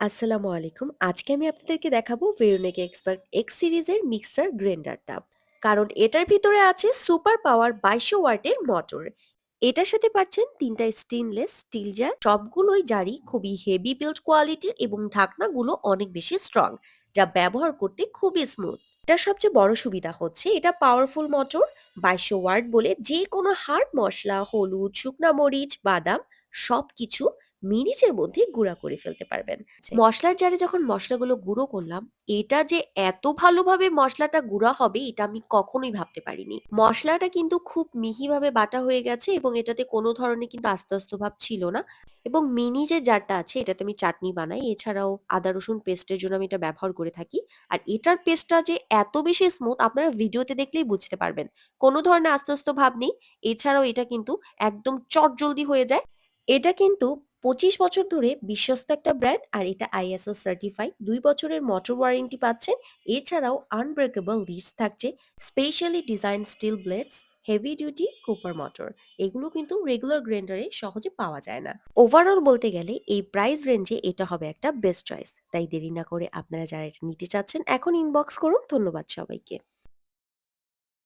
আসসালামু আলাইকুম। আজকে আমি আপনাদেরকে দেখাবো ভেরোনিক এক্সপার্ট এক্স সিরিজের মিক্সার গ্রাইন্ডারটা। কারণ এটার ভিতরে আছে সুপার পাওয়ার বাইশো ওয়াটের মোটর। এটার সাথে পাচ্ছেন ৩ টা স্টেইনলেস স্টিল জার। সবগুলোই জারই খুবই হেভি বিল্ড কোয়ালিটির এবং ঢাকনাগুলো অনেক বেশি স্ট্রং, যা ব্যবহার করতে খুবই স্মুথ। এটার সবচেয়ে বড় সুবিধা হচ্ছে এটা পাওয়ারফুল মোটর বাইশো ওয়াট বলে যেকোনো হার্ড মশলা হলুদ, শুকনা মরিচ, বাদাম সবকিছু মিনিটের মধ্যে গুঁড়া করে ফেলতে পারবেন। মশলার জারে যখন মশলাগুলো গুঁড়ো করলাম, এটা যে এত ভালোভাবে মশলাটা গুঁড়া হবে এটা আমি কখনোই ভাবতে পারিনি। মশলাটা কিন্তু খুব মিহিভাবে বাটা হয়ে গেছে এবং এটাতে কোনো ধরনের কিন্তু আস্তে, আস্তে ভাব ছিল না এবং মিনি যে জারটা আছে এটাতে আমি চাটনি বানাই। এছাড়াও আদা রসুন পেস্টের জন্য আমি এটা ব্যবহার করে থাকি। আর এটার পেস্টটা যে এত বেশি স্মুথ আপনারা ভিডিওতে দেখলেই বুঝতে পারবেন। কোনো ধরনের আস্তে, আস্তে ভাব নেই। এছাড়াও এটা কিন্তু একদম চটজলদি হয়ে যায়। এটা কিন্তু ২৫ বছর ধরে বিশ্বস্ত একটা ব্র্যান্ড আর এটা আইএসও সার্টিফাইড দুই বছরের মোটর ওয়ারেন্টি পাচ্ছেন। এছাড়াও আনব্রেকেবল লিডস থাকছে, specially design steel blades, heavy duty copper motor. এগুলো কিন্তু রেগুলার গ্রাইন্ডারে সহজে পাওয়া যায় না। ওভারঅল বলতে গেলে এই প্রাইস রেঞ্জে এটা হবে একটা বেস্ট চয়েস। তাই দেরি না করে আপনারা যারা এটা নিতে চাচ্ছেন এখন ইনবক্স করুন। ধন্যবাদ সবাইকে।